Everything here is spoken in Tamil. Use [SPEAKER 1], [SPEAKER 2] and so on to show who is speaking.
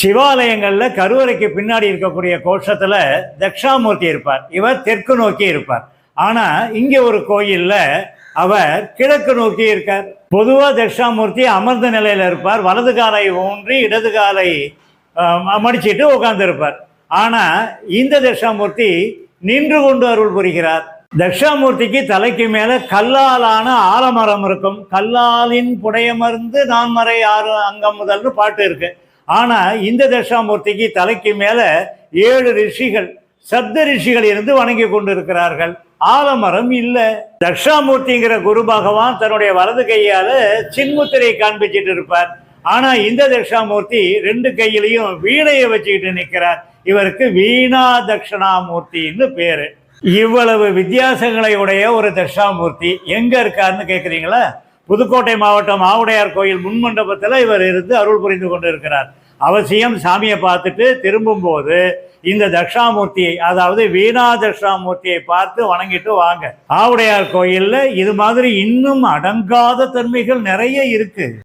[SPEAKER 1] சிவாலயங்களில் கருவறைக்கு பின்னாடி இருக்கக்கூடிய கோஷத்தில் தக்ஷாமூர்த்தி இருப்பார். இவர் தெற்கு நோக்கி இருப்பார். ஆனால் இங்கே ஒரு கோயிலில் அவர் கிழக்கு நோக்கி இருக்கார். பொதுவாக தக்ஷாமூர்த்தி அமர்ந்த நிலையில இருப்பார். வலது காலை ஊன்றி இடது காலை மடிச்சிட்டு உட்கார்ந்து இருப்பார் இந்த தக்ஷாமூர்த்தி நின்று கொண்டு அருள் புரிகிறார். தட்சாமூர்த்திக்கு தலைக்கு மேலே கல்லாலான ஆலமரம் இருக்கும். கல்லாலின் புடையமருந்து நான் மறை ஆறு அங்கம் முதல்னு பாட்டு இருக்குது ஆனா இந்த தட்சாமூர்த்திக்கு தலைக்கு மேல ஏழு ரிஷிகள் சப்த ரிஷிகள் இருந்து வணங்கி கொண்டிருக்கிறார்கள். ஆலமரம் இல்லை. தட்சாமூர்த்திங்கிற குரு பகவான் தன்னுடைய வலது கையால சின்முத்திரை காண்பிச்சிட்டு இருப்பார். ஆனா இந்த தட்சாமூர்த்தி ரெண்டு கையிலையும் வீணையை வச்சுக்கிட்டு நிற்கிறார் இவருக்கு வீணா தட்சிணாமூர்த்தின்னு பேரு. இவ்வளவு வித்தியாசங்களை உடைய ஒரு தட்சாமூர்த்தி எங்க இருக்காருன்னு கேக்குறீங்களா? புதுக்கோட்டை மாவட்டம் ஆவுடையார் கோயில் முன்மண்டபத்தில் இவர் இருந்து அருள் புரிந்து கொண்டிருக்கிறார். அவசியம் சாமியை பார்த்துட்டு திரும்பும்போது இந்த தட்சாமூர்த்தியை அதாவது வீணா தட்சாமூர்த்தியை பார்த்து வணங்கிட்டு வாங்க. ஆவுடையார் கோயிலில் இது மாதிரி இன்னும் அடங்காத தன்மைகள் நிறைய இருக்குது